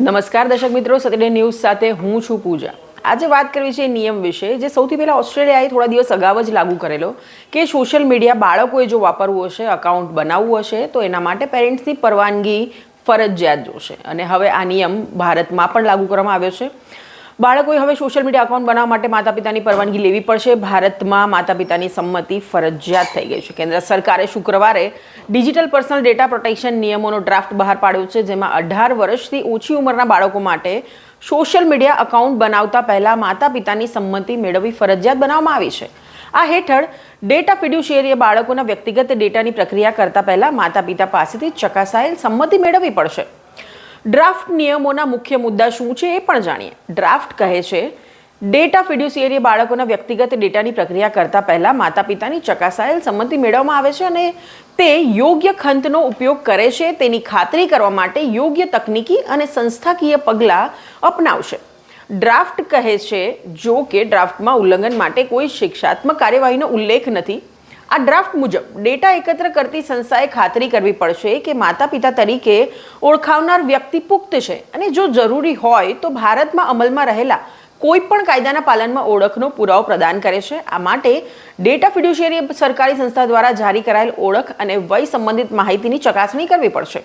નમસ્કાર દર્શક મિત્રો સતડે ન્યૂઝ સાથે હું છું પૂજા. આજે વાત કરવી છે નિયમ વિશે, જે સૌથી પહેલાં ઓસ્ટ્રેલિયાએ થોડા દિવસ અગાઉ જ લાગુ કરેલો કે સોશિયલ મીડિયા બાળકોએ જો વાપરવું હશે અકાઉન્ટ બનાવવું હશે, તો એના માટે પેરેન્ટ્સની પરવાનગી ફરજિયાત જોશે. અને હવે આ નિયમ ભારતમાં પણ લાગુ કરવામાં આવ્યો છે. બાળકોએ હવે સોશિયલ મીડિયા અકાઉન્ટ બનાવવા માટે માતા પિતાની પરવાનગી લેવી પડશે. ભારતમાં માતા પિતાની સંમતિ ફરજિયાત થઈ ગઈ છે. કેન્દ્ર સરકારે શુક્રવારે ડિજિટલ પર્સનલ ડેટા પ્રોટેક્શન નિયમોનો ડ્રાફ્ટ બહાર પાડ્યો છે, જેમાં અઢાર વર્ષથી ઓછી ઉંમરના બાળકો માટે સોશિયલ મીડિયા અકાઉન્ટ બનાવતા પહેલાં માતા પિતાની સંમતિ મેળવવી ફરજિયાત બનાવવામાં આવી છે. આ હેઠળ ડેટા ફિડ્યુશિયરીએ બાળકોના વ્યક્તિગત ડેટાની પ્રક્રિયા કરતા પહેલા માતા પિતા પાસેથી ચકાસાયેલ સંમતિ મેળવવી પડશે. ડ્રાફ્ટ નિયમોના મુખ્ય મુદ્દા શું છે એ પણ જાણીએ. ડ્રાફ્ટ કહે છે, ડેટા ફિડ્યુસિયરી બાળકોના વ્યક્તિગત ડેટાની પ્રક્રિયા કરતા પહેલા માતા પિતાની ચકાસાયેલ સંમતિ મેળવવામાં આવે છે અને તે યોગ્ય ખંતનો ઉપયોગ કરે છે. તેની ખાતરી કરવા માટે યોગ્ય તકનીકી અને સંસ્થાકીય પગલાં અપનાવશે. ડ્રાફ્ટ કહે છે, જો કે ડ્રાફ્ટમાં ઉલ્લંઘન માટે કોઈ શિક્ષાત્મક કાર્યવાહીનો ઉલ્લેખ નથી. આ ડ્રાફ્ટ મુજબ ડેટા એકત્ર કરતી સંસ્થાએ ખાતરી કરવી પડશે કે માતા પિતા તરીકે ઓળખાવનાર વ્યક્તિ પુખ્ત છે. અને જો જરૂરી હોય તો ભારતમાં અમલમાં રહેલા કોઈ પણ કાયદાના પાલનમાં ઓળખનો પુરાવો પ્રદાન કરે છે. આ માટે ડેટા ફિડ્યુશિયરી સરકારી સંસ્થા દ્વારા જારી કરાયેલ ઓળખ અને વય સંબંધિત માહિતીની ચકાસણી કરવી પડશે.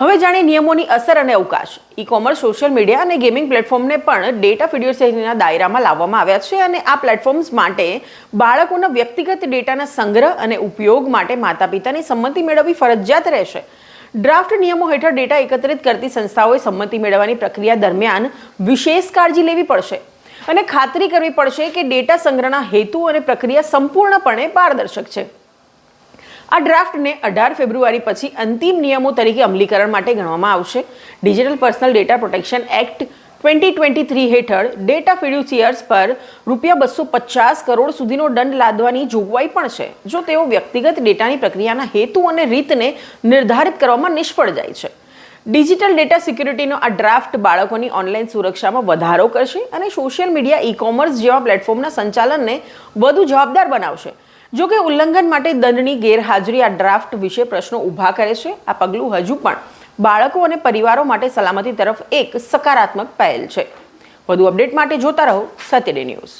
હવે જાણે નિયમોની અસર અને અવકાશ. ઈ કોમર્સ સોશિયલ મીડિયા અને ગેમિંગ પ્લેટફોર્મને પણ ડેટા ફિડ્યુસરીના દાયરામાં લાવવામાં આવ્યા છે અને આ પ્લેટફોર્મ્સ માટે બાળકોના વ્યક્તિગત ડેટાના સંગ્રહ અને ઉપયોગ માટે માતા પિતાની સંમતિ મેળવવી ફરજિયાત રહેશે. ડ્રાફ્ટ નિયમો હેઠળ ડેટા એકત્રિત કરતી સંસ્થાઓએ સંમતિ મેળવવાની પ્રક્રિયા દરમિયાન વિશેષ કાળજી લેવી પડશે અને ખાતરી કરવી પડશે કે ડેટા સંગ્રહના હેતુ અને પ્રક્રિયા સંપૂર્ણપણે પારદર્શક છે. આ ડ્રાફ્ટને અઢાર ફેબ્રુઆરી પછી અંતિમ નિયમો તરીકે અમલીકરણ માટે ગણવામાં આવશે. Digital personal data protection act twenty twenty three હેઠળ ડેટા ફિડ્યુસિયર્સ પર રૂપિયા બસો પચાસ કરોડ સુધીનો દંડ લાદવાની જોગવાઈ પણ છે. જો તેઓ વ્યક્તિગત ડેટાની પ્રક્રિયાના હેતુ અને રીતને નિર્ધારિત કરવામાં નિષ્ફળ જાય છે. ડિજિટલ ડેટા સિક્યુરિટીનો આ ડ્રાફ્ટ બાળકોની ઓનલાઈન સુરક્ષામાં વધારો કરશે અને સોશિયલ મીડિયા ઈ કોમર્સ જેવા પ્લેટફોર્મના સંચાલનને વધુ જવાબદાર બનાવશે. જો કે ઉલ્લંઘન માટે દંડની ગેરહાજરી આ ડ્રાફ્ટ વિશે પ્રશ્નો ઊભા કરે છે. આ પગલું હજુ પણ બાળકો અને પરિવારો માટે સલામતી તરફ એક સકારાત્મક પહેલ છે. વધુ અપડેટ માટે જોતા રહો સત્યડે ન્યૂઝ.